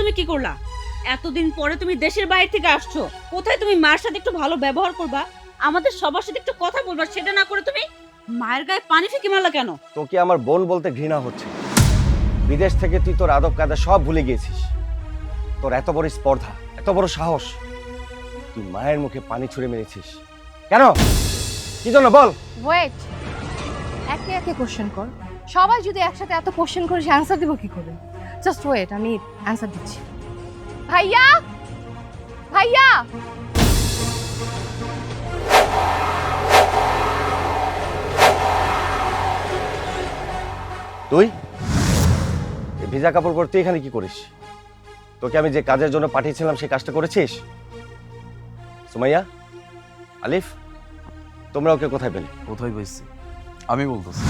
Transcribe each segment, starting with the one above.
তুমি কি করলা? এতদিন পরে তুমি দেশের বাইরে থেকে আসছো। কোথায় তুমি মার সাথে একটু ভালো ব্যবহার করবা? আমাদের সবার সাথে একটু কথা বলবা সেটা না করে তুমি মায়ের গায়ে পানি ফিকে মারলা কেন? তোকে আমার বোন বলতে ঘৃণা হচ্ছে। বিদেশ থেকে তুই তোর আদব কায়দা সব ভুলে গিয়েছিস। তোর এত বড় স্পর্ধা এত বড় সাহস। তুই মায়ের মুখে পানি ছুঁড়ে মেরেছিস। কেন? কি জন্য বল? ওয়েট একে একে কোশ্চেন কর। সবাই যদি একসাথে এত কোশ্চেন করে অ্যান্সার দিব কি করে? জাস্ট ওয়েট আমি অ্যান্সার দিচ্ছি। ভাইয়া! ভাইয়া! তুই? এই ভিজা কাপড় পরে তুই এখানে কি করিস? তোকে আমি যে কাজের জন্য পাঠিয়েছিলাম সেই কাজটা করেছিস? সুমাইয়া? আলিফ? তোমরা ওকে কোথায় পেলে? কোথায় পাইছি আমি বলতেছি।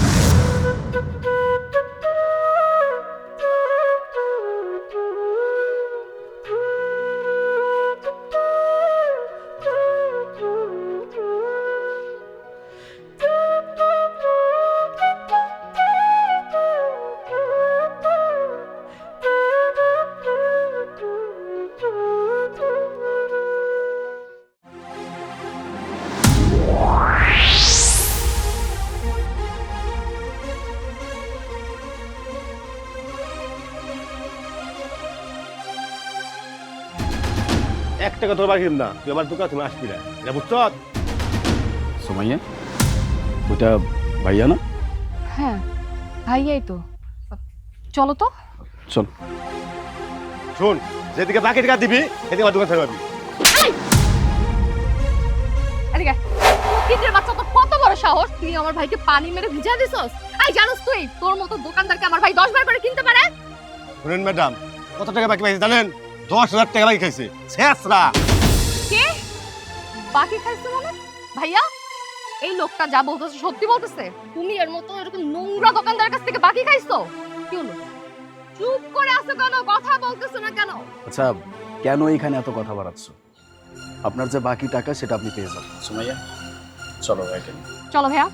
এক টাকা তোর বাকি না তুই আমার দোকান তুমি আসবি না। এটা বুঝছ? সোমাইয়া? ওইটা ভাইয়া না? হ্যাঁ ভাইয়াই তো। চলো তো। চল। শোন যেদিকে বাকি টাকা দিবি সেদিকে আমার দোকান থাকবি। এদিকে। কিন্দের বাচ্চা তো কত বড় সাহস? তুই আমার ভাইকে পানি মেরে ভিজা দিছস? আই জানোস তুই? তোর মতো দোকানদারকে আমার ভাই দশ বার করে কিনতে পারে? শুনেন ম্যাডাম কত টাকা বাকি পাইছে জানেন? দশ হাজার টাকা বাকি খাইছে। শেষরা কে? বাকি খাইছো মানে? ভাইয়া এই লোকটা যা বলতেছে সত্যি বলতেছে? তুমি এর মতো এরকম নোংরা দোকানদারের কাছ থেকে বাকি খাইছো? কি হলো? চুপ করে আছো কেন? কথা বলতেছো না কেন? আচ্ছা কেন এখানে এত কথা বাড়াচ্ছ? আপনার যে বাকি টাকা সেটা আপনি পেয়ে যাবেন। সোমাইয়া চলো ভাইকে চলো ভাইয়া।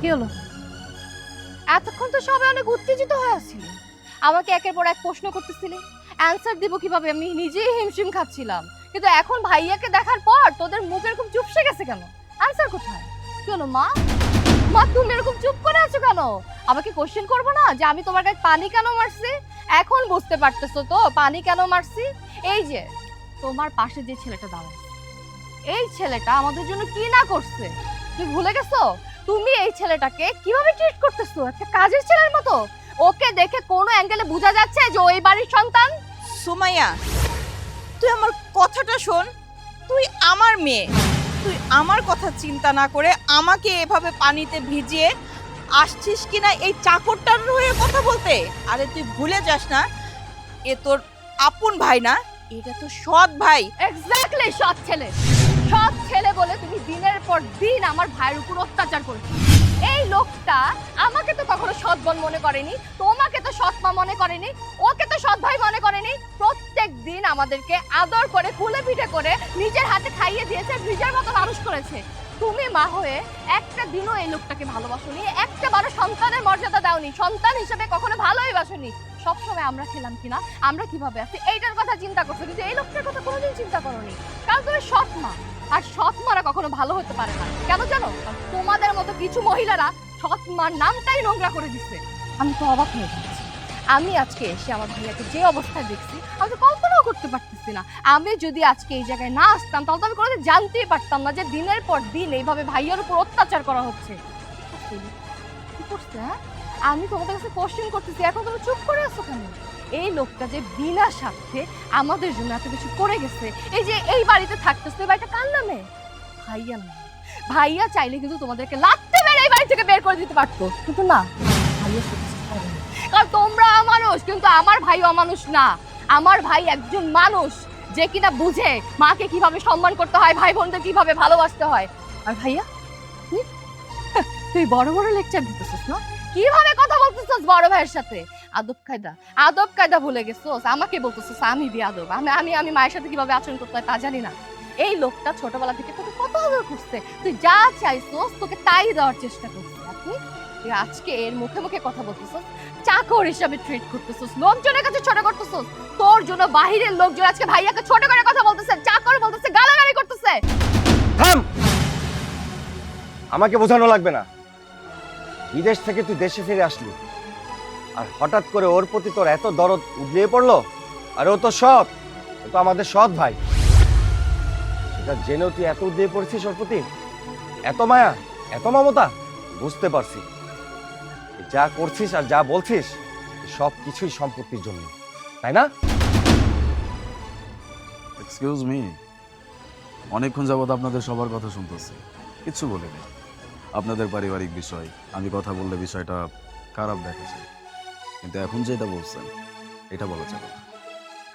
কি হলো? এতক্ষণ তো সবাই অনেক উত্তেজিত হয়ে আমাকে একের পর এক প্রশ্ন করতেছিলে। অ্যান্সার দিব কীভাবে? আমি নিজেই হিমশিম খাচ্ছিলাম। কিন্তু এখন ভাইয়াকে দেখার পর তোদের মুখ এরকম চুপসে গেছে কেন? অ্যান্সার কোথায়? কি হলো, মা? মা, তুমি এরকম চুপ করে আছো কেন? আমাকে কোশ্চেন করব না? যে আমি তোমার কাছে পানি কেন মারছি? এখন বুঝতে পারতেছো তো, পানি কেন মারছি? এই যে, তোমার পাশে যে ছেলেটা দাঁড়ায়। এই ছেলেটা আমাদের জন্য কি না করছে? তুমি ভুলে গেছো? তুমি এই ছেলেটাকে কীভাবে ট্রিট করতেছো? একটা কাজের ছেলের মতো। ওকে দেখে কোনো অ্যাঙ্গেলে বোঝা যাচ্ছে যে ওই বাড়ির সন্তান? সুমাইয়া, তুই আমার কথাটা শোন। তুই আমার মেয়ে। তুই আমার কথা চিন্তা না করে আমাকে এভাবে পানিতে ভিজিয়ে আসছিস কিনা এই চাকরটার হয়ে কথা বলতে? আরে তুই ভুলে যাস না। এ তোর আপন ভাই না? এটা তো সৎ ভাই। এক্স্যাক্টলি সৎ ছেলে। সৎ ছেলে বলে তুমি দিনের পর দিন আমার ভাইয়ের উপর অত্যাচার করেছ। এই লোকটা আমাকে তো কখনো সৎ বোন মনে করেনি, তোমাকে তো সৎ মা মনে করেনি, ওকে তো সৎ ভাই মনে করেনি। প্রত্যেক দিন আমাদেরকে আদর করে কুলে পিঠে করে নিজের হাতে খাইয়ে দিয়েছে, নিজের মতো মানুষ করেছে। তুমি মা হয়ে একটা দিনও এই লোকটাকে ভালোবাসোনি একটা বারো সন্তানের মর্যাদা দাওনি। সন্তান হিসেবে কখনো ভালোই বাসনি। সবসময় আমরা খেলাম কিনা, আমরা কীভাবে আছি, এইটার কথা চিন্তা করছ, কিন্তু এই লোকটার কথা কোনোদিন চিন্তা করোনি। কারণ তুমি সৎ মা আর সৎ মারা কখনো ভালো হতে পারে না। কেন জানো? তোমাদের মতো কিছু মহিলারা সৎ মার নামটাই নোংরা করে দিচ্ছে আমি তো অবাক হয়ে যাচ্ছি। আমি আজকে এসে আমার ভাইয়াকে যে অবস্থায় দেখছি, আমি তো কল্পনাও করতে পারতেছি না। আমি যদি আজকে এই জায়গায় না আসতাম, তাহলে তো আমি কোনোদিন জানতেই পারতাম না যে দিনের পর দিন এইভাবে ভাইয়ার উপর অত্যাচার করা হচ্ছে। কি করছে হ্যাঁ? আমি তোমাদের কাছে কোশ্চেন করতেছি। এখন তুমি চুপ করে আছো কেন? এই লোকটা যে বিনা স্বার্থে আমাদের জন্য এত কিছু করে গেছে, এই যে এই বাড়িতে থাকতেছে, এই বাড়িটা কার নামে? ভাইয়া নামে। ভাইয়া চাইলে কিন্তু তোমাদেরকে লাত্তে মেরে এই বাড়ি থেকে বের করে দিতে পারতো। কিন্তু না কারণ তোমরা মানুষ কিন্তু আমার ভাই অমানুষ না। আমার ভাই একজন মানুষ, যে কিনা বুঝে মাকে কীভাবে সম্মান করতে হয় ভাই বোনদের কীভাবে ভালোবাসতে হয়। আর ভাইয়া তুই তুই বড় বড় লেকচার দিতেছিস না? কীভাবে কথা বলতেছিস বড় ভাইয়ের সাথে? আদব কায়দা আদব কায়দা ভুলে গেছোস? আমাকে বলতেছিস আমি বেয়াদব আমি আমি আমি মায়ের সাথে কীভাবে আচরণ করতে হয় তা জানি না। এই লোকটা ছোটবেলা থেকে তোকে কত আদর করছে। তুই যা চাইছোস তোকে তাই দেওয়ার চেষ্টা করছে। তুই আজকে এর মুখে মুখে কথা বলতেছস, চাকর হিসাবে ট্রিট করতেছস, লোকজনের কাছে ছোট করতেছস, তোর জন্য বাহিরের লোকজন আজকে ভাইয়াকে ছোট করে কথা বলতেছে, চাকর বলতেছে, গালাগালি করতেছে। থাম! আমাকে বোঝানো লাগবে না। বিদেশ থেকে তুই দেশে ফিরে আসলি। আর হঠাৎ করে ওর প্রতি তোর এত দরদ উদলিয়ে পড়ল, আর ও তো সৎ, ও তো আমাদের সৎ ভাই। সেটা জেনেও তুই এত উদলিয়ে পড়ছিস ওর প্রতি? এত মায়া, এত মমতা, বুঝতে পারছি। যা করছিস আর যা বলছিস সব কিছুই সম্পত্তির জন্য, তাই না? এক্সকিউজ মি অনেকক্ষণ যাবত আপনাদের সবার কথা শুনতেছি। কিচ্ছু বলিনি। আপনাদের পারিবারিক বিষয়। আমি কথা বললে বিষয়টা খারাপ দেখাচ্ছে। কিন্তু এখন যেটা বলছেন, এটা বলা যাবে না।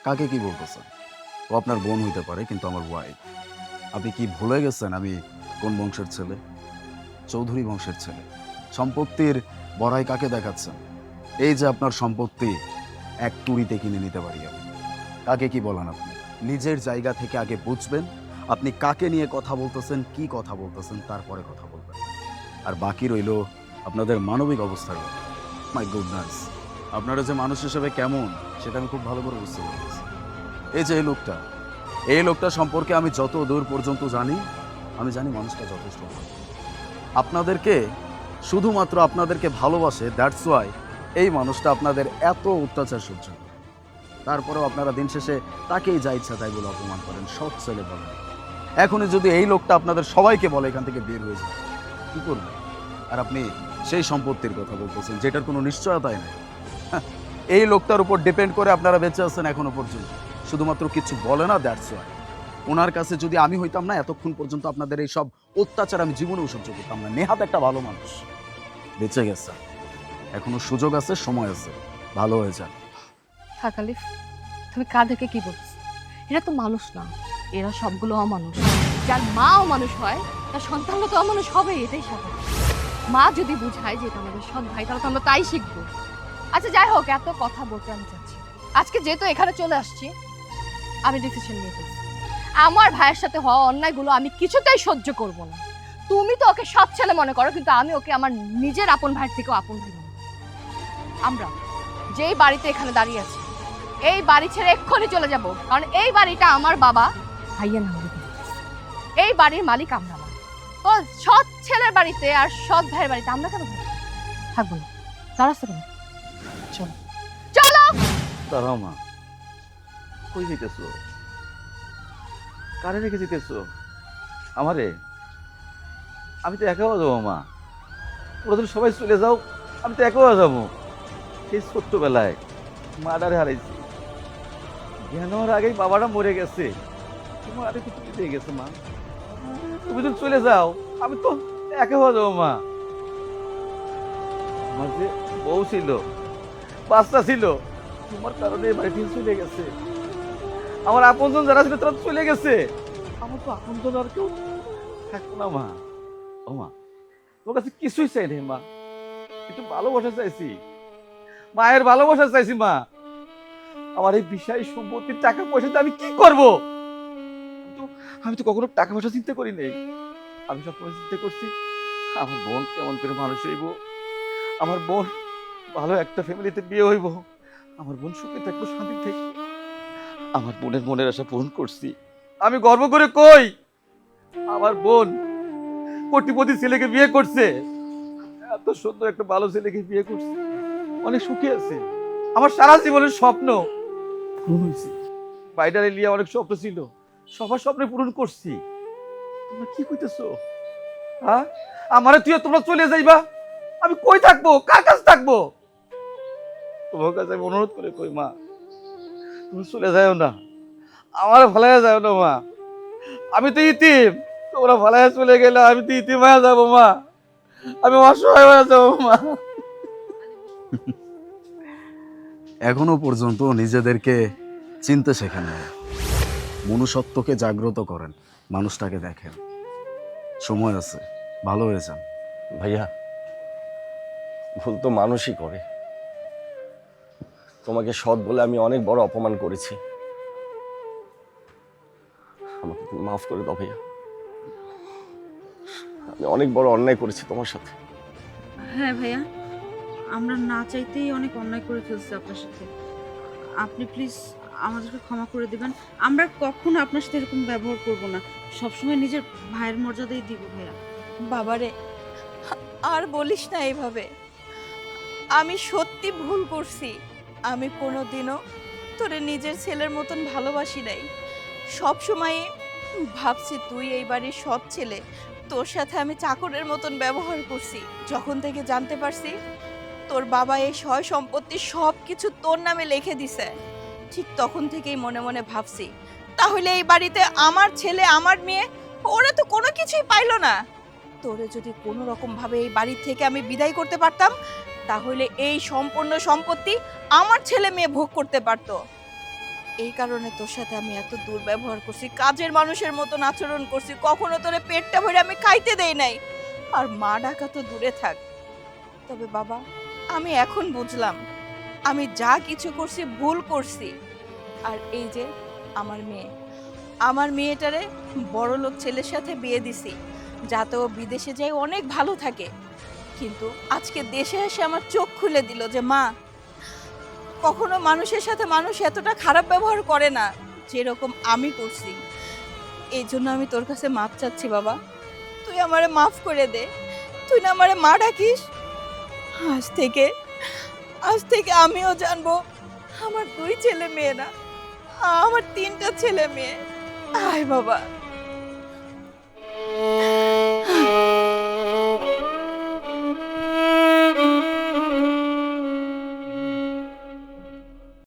কাকে কি বলতেছেন? ও আপনার বোন হইতে পারে, কিন্তু আমার ওয়াইফ আপনি কি ভুলে গেছেন আমি কোন বংশের ছেলে? চৌধুরী বংশের ছেলে। সম্পত্তির বড়াই কাকে দেখাচ্ছেন? এই যে আপনার সম্পত্তি, এক তুড়িতে কিনে নিতে পারি আমি। কাকে কি বলেন আপনি? নিজের জায়গা থেকে আগে বুঝবেন। আপনি কাকে নিয়ে কথা বলতেছেন, কি কথা বলতেছেন, তারপরে কথা বলবেন। আর বাকি রইল আপনাদের মানবিক অবস্থার মাই গুডনেস আপনারা যে মানুষ হিসেবে কেমন, সেটা আমি খুব ভালো করে বুঝতে পারতেছি এই যে এই লোকটা এই লোকটা সম্পর্কে আমি যত দূর পর্যন্ত জানি, আমি জানি মানুষটা যথেষ্ট আপনাদেরকে শুধুমাত্র আপনাদেরকে ভালোবাসে দ্যাটস ওয়াই এই মানুষটা আপনাদের এত অত্যাচার সহ্য। তারপরেও আপনারা দিন শেষে তাকেই যা ইচ্ছা তাই বলে অপমান করেন, সৎ ছেলে বলেন। এখনই যদি এই লোকটা আপনাদের সবাইকে বলে, এখান থেকে বের হয়ে যায় কি করবেন আর আপনি সেই সম্পত্তির কথা বলতেছেন যেটার কোনো নিশ্চয়তাই নেই। হ্যাঁ, এই লোকটার উপর ডিপেন্ড করে আপনারা বেঁচে আছেন এখনও পর্যন্ত। শুধুমাত্র কিছু বলে না দ্যাটস ওয়াই ওনার কাছে যদি আমি হইতাম না এতক্ষণ পর্যন্ত আপনাদের এই সব অত্যাচার আমি জীবনেও সহ্য করতাম না। নেহাত একটা ভালো মানুষ। বেঁচে গেছে। এখনও সুযোগ আছে সময় আছে। ভালো হয়ে যান থাকালিফ তুমি কাদেরকে কি বলছো? এরা তো মানুষ না। এরা সবগুলো অমানুষ। যার মা অমানুষ হয় তার সন্তানও তো অমানুষ হবে এটাই স্বাভাবিক মা যদি বুঝায় যে এটা আমাদের সৎ ভাই, তাহলে তো আমরা তাই শিখব। আচ্ছা যাই হোক, এত কথা বলতে আমি চাচ্ছি। আজকে যেহেতু এখানে চলে আসছি, আমি ডিসিশন নিয়ে ফেলছি। আমার ভাইয়ের সাথে হওয়া অন্যায়গুলো আমি কিছুতেই সহ্য করব না। তুমি তো ওকে সৎ ছেলে মনে করো, কিন্তু আমি ওকে আমার নিজের আপন ভাইয়ের থেকেও আপন ভাই মনে আমরা যেই বাড়িতে এখানে দাঁড়িয়ে আছি, এই বাড়ি ছেড়ে এক্ষুনি চলে যাব, কারণ এই বাড়িটা আমার বাবা ভাইয়ের নাম এই বাড়ির মালিক আমরা তো সৎ ছেলের বাড়িতে আর সৎ ভাইয়ের বাড়িতে আমরা কেন থাকব? না। দাঁড়াচ্ছ কেন চলো। চলো! মা। কই যেতেছো কারে রেখে যেতেছো আমারে? আমি তো একাও যাব মা। ওরা সবাই চলে যাও, আমি তো একাও যাব। সেই ছোট্টবেলায় মাডারে হারাইছি। জ্ঞান হওয়ার আগেই বাবাটা মরে গেছে। তোমার আরে তুমি দিয়ে গেছে মা। তুমি তো চলে যাও। আমি তো একে হয়ে যাব, মা। আমার যে বউ ছিল, বাচ্চা ছিল, তোমার কারণে বাড়িটি চলে গেছে। আমার আপনজন যারা ছিল তারা চলে গেছে। আমার তো আপনজন আর কেউ থাকব না, মা। ও, মা তোর কাছে কিছুই চাই রে মা। একটু ভালোবাসা চাইছি। মায়ের ভালোবাসা চাইছি, মা। আমার এই বিষয় সম্পত্তির টাকা পয়সাতে আমি কি করব? আমি তো- কখনো টাকা পয়সা চিন্তা করি নাই। আমি সব সময় চিন্তা করছি, আমার বোন কেমন করে মানুষ হইব? আমার বোন ভালো একটা ফ্যামিলিতে বিয়ে হইব। আমার বোন সুখে থাকব শান্তি থাকব। আমার বোনের মনের আশা পূরণ করছি। আমি গর্ব করে কই, আমার বোন কোটিপতি ছেলেকে বিয়ে করছে। এত সুন্দর একটা ভালো ছেলেকে বিয়ে করছে। অনেক সুখে আছে। আমার সারা জীবনের স্বপ্ন পূরণ হয়েছে। বাইডারে লিয়া অনেক স্বপ্ন ছিল। সবার স্বপ্নে পূরণ করছি। তোমরা কি কইতেছো? হ্যাঁ আমারে তুই তোমরা চলে যাইবা? আমি কই থাকব? কার কাছে থাকব? তোমার কাছে আমি অনুরোধ করে কই মা? তুমি চলে যাও না। আমার ভালায় যাও না মা। আমি তো ইতিম। তোমরা ভালায় চলে গেলে আমি তো ইতিম হয়ে যাব মা। আমি অসহায় হয়ে যাব মা। এখনও পর্যন্ত নিজেদেরকে চিনতে শেখানো। মনুষ্যত্বকে জাগ্রত করেন। মানুষটাকে দেখেন। সময় আছে। ভালো হয়ে যান। ভাইয়া ভুল তো মানুষই করে। তোমাকে সৎ বলে আমি অনেক বড় অপমান করেছি। আমাকে তুমি মাফ করে দাও ভাইয়া। আমি অনেক বড় অন্যায় করেছি তোমার সাথে। হ্যাঁ ভাইয়া আমরা না চাইতেই অনেক অন্যায় করে ফেলছি আপনার সাথে। আপনি প্লিজ আমাদেরকে ক্ষমা করে দিবেন। আমরা কখনো আপনার সাথে এরকম ব্যবহার করব না। সবসময় নিজের ভাইয়ের মর্যাদাই দিব, ভাইয়া। বাবারে, আর বলিস না এইভাবে। আমি সত্যি ভুল করছি। আমি কোনোদিনও তোরে নিজের ছেলের মতন ভালোবাসি নাই। সব সময় ভাবছি তুই এই বাড়ির সব ছেলে। তোর সাথে আমি চাকরের মতন ব্যবহার করছি। যখন থেকে জানতে পারছি, তোর বাবা এই সয় সম্পত্তি সব কিছু তোর নামে লিখে দিছে। ঠিক তখন থেকেই মনে মনে ভাবছি, তাহলে এই বাড়িতে আমার ছেলে, আমার মেয়ে, ওরা তো কোনো কিছুই পাইলো না। তোরে যদি কোনো রকম ভাবে এই বাড়ি থেকে আমি বিদায় করতে পারতাম, তাহলে এই সম্পূর্ণ সম্পত্তি আমার ছেলে মেয়ে ভোগ করতে পারতো। এই কারণে তোর সাথে আমি এত দুর্ব্যবহার করছি, কাজের মানুষের মতন আচরণ করছি, কখনো তোরে পেটটা ভরে আমি খাইতে দেই নাই। আর মা ডাকা তো দূরে থাক। তবে বাবা, আমি এখন বুঝলাম আমি যা কিছু করছি, ভুল করছি। আর এই যে আমার মেয়ে। আমার মেয়েটারে বড় লোক ছেলের সাথে বিয়ে দিছি, যাতে ও বিদেশে যায় অনেক ভালো থাকে। কিন্তু আজকে দেশে এসে আমার চোখ খুলে দিল যে, মা, কখনো মানুষের সাথে মানুষ এতটা খারাপ ব্যবহার করে না, যেরকম আমি করছি। এই জন্য আমি তোর কাছে মাপ চাচ্ছি, বাবা। তুই আমারে মাফ করে দে। তুই না আমারে মা ডাকিস। আজ থেকে আজ থেকে আমিও জানব, আমার দুই ছেলে মেয়ে না, আমার তিনটা ছেলে মেয়ে। আয় বাবা।